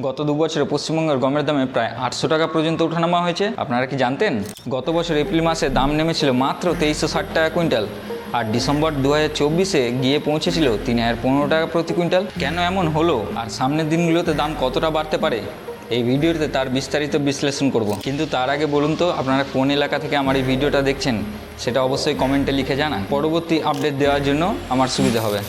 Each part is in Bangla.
গত দু বছরে পশ্চিমবঙ্গের গমের দামে প্রায় আটশো টাকা পর্যন্ত ওঠানামা হয়েছে। আপনারা কি জানতেন? গত বছর এপ্রিল মাসে দাম নেমেছিল মাত্র তেইশশো ষাট টাকা কুইন্টাল, আর ডিসেম্বর দু হাজার চব্বিশে গিয়ে পৌঁছেছিল তিন হাজার পনেরো টাকা প্রতি কুইন্টাল। কেন এমন হলো? আর সামনের দিনগুলোতে দাম কতটা বাড়তে পারে? এই ভিডিওতে তার বিস্তারিত বিশ্লেষণ করব। কিন্তু তার আগে বলুন তো, আপনারা কোন এলাকা থেকে আমার এই ভিডিওটা দেখছেন, সেটা অবশ্যই কমেন্টে লিখে জানান। পরবর্তী আপডেট দেওয়ার জন্য আমার সুবিধা হবে।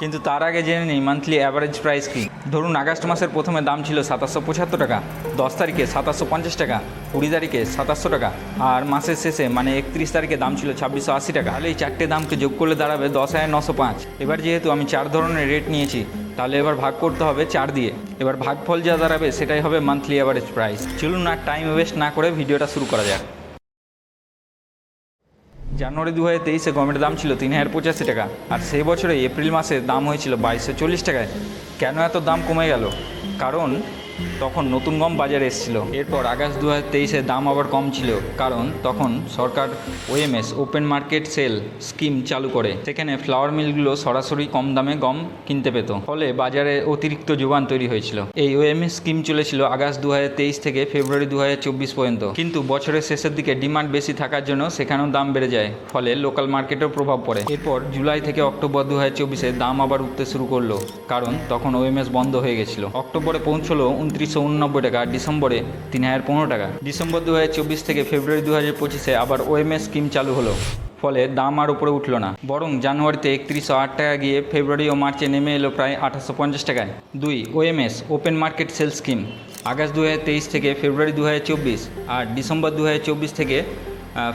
কিন্তু তার আগে জেনে নিই মান্থলি অ্যাভারেজ প্রাইস কী। ধরুন আগস্ট মাসের প্রথমে দাম ছিল সাতাশশো পঁচাত্তর টাকা, দশ তারিখে সাতাশশো পঞ্চাশ টাকা, কুড়ি তারিখে সাতাশশো টাকা, আর মাসের শেষে মানে একত্রিশ তারিখে দাম ছিল ছাব্বিশশো আশি টাকা। তাহলে এই চারটে দামকে যোগ করলে দাঁড়াবে দশ হাজার নশো পাঁচ। এবার যেহেতু আমি চার ধরনের রেট নিয়েছি, তাহলে এবার ভাগ করতে হবে চার দিয়ে। এবার ভাগফল যা দাঁড়াবে সেটাই হবে মান্থলি অ্যাভারেজ প্রাইস চলুন আর টাইম ওয়েস্ট না করে ভিডিওটা শুরু করা যাক। জানুয়ারি দু হাজার তেইশে গমের দাম ছিল তিন হাজার পঁচাশি টাকা। আর সেই বছরে এপ্রিল মাসে দাম হয়েছিল বাইশশো চল্লিশ টাকায়। কেন এত দাম কমে গেল? কারণ তখন নতুন গম বাজারে এসেছিল। এরপর আগস্ট দু হাজার দাম আবার কম ছিল, কারণ তখন সরকার OMS open market sale scheme চালু করে, সেখানে ফ্লাওয়ার মিলগুলো সরাসরি কম দামে গম কিনতে পেত। ফলে বাজারে অতিরিক্ত যোগান তৈরি হয়েছিল। এই ওএমএস স্কিম চলেছিল আগস্ট দু থেকে ফেব্রুয়ারি দু হাজার চব্বিশ পর্যন্ত। কিন্তু বছরের শেষের দিকে ডিমান্ড বেশি থাকার জন্য সেখানেও দাম বেড়ে যায়, ফলে লোকাল মার্কেটেও প্রভাব পড়ে। এরপর জুলাই থেকে অক্টোবর দু হাজার দাম আবার উঠতে শুরু করল, কারণ তখন ওএমএস বন্ধ হয়ে গেছিল। অক্টোবরে পৌঁছলো উনত্রিশশো উননব্বই টাকা ডিসেম্বরে তিন হাজার পনেরো টাকা। ডিসেম্বর দু হাজার চব্বিশ থেকে ফেব্রুয়ারি দু হাজার পঁচিশে আবার ওএমএস স্কিম চালু হলো। ফলে দাম আর উপরে উঠল না। বরং জানুয়ারিতে একত্রিশশো আট টাকা গিয়ে ফেব্রুয়ারি ও মার্চে নেমে এলো প্রায় আঠাশশো পঞ্চাশ টাকায়। দুই, OMS, open market sale scheme. August দু থেকে ফেব্রুয়ারি দু আর ডিসেম্বর দু থেকে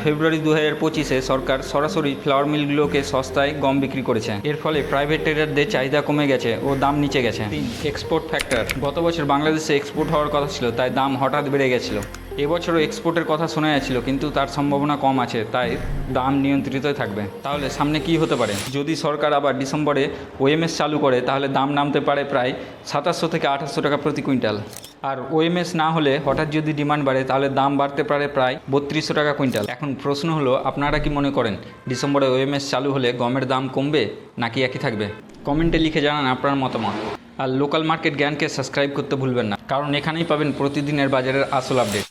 ফেব্রুয়ারি দু হাজার পঁচিশে সরকার সরাসরি ফ্লাওয়ার মিলগুলোকে সস্তায় গম বিক্রি করেছে। এর ফলে প্রাইভেট ট্রেডারদের চাহিদা কমে গেছে ও দাম নিচে গেছে। তিন এক্সপোর্ট ফ্যাক্টর গত বছর বাংলাদেশে এক্সপোর্ট হওয়ার কথা ছিল, তাই দাম হঠাৎ বেড়ে গেছিল। এবছরও এক্সপোর্টের কথা শোনা যাচ্ছিল কিন্তু তার সম্ভাবনা কম আছে, তাই দাম নিয়ন্ত্রিত থাকবে। তাহলে সামনে কি হতে পারে? যদি সরকার আবার ডিসেম্বরে ওএমএস চালু করে, তাহলে দাম নামতে পারে প্রায় সাতাশশো থেকে আঠাশশো টাকা প্রতি কুইন্টাল। আর ওএমএস না হলে হঠাৎ যদি ডিমান্ড বাড়ে, তাহলে দাম বাড়তে পারে প্রায় বত্রিশশো টাকা কুইন্টাল। এখন প্রশ্ন হলো, আপনারা কি মনে করেন, ডিসেম্বরে ওএমএস চালু হলে গমের দাম কমবে নাকি একই থাকবে? কমেন্টে লিখে জানান আপনার মতামত। আর লোকাল মার্কেট জ্ঞানকে সাবস্ক্রাইব করতে ভুলবেন না, কারণ এখানেই পাবেন প্রতিদিনের বাজারের আসল আপডেট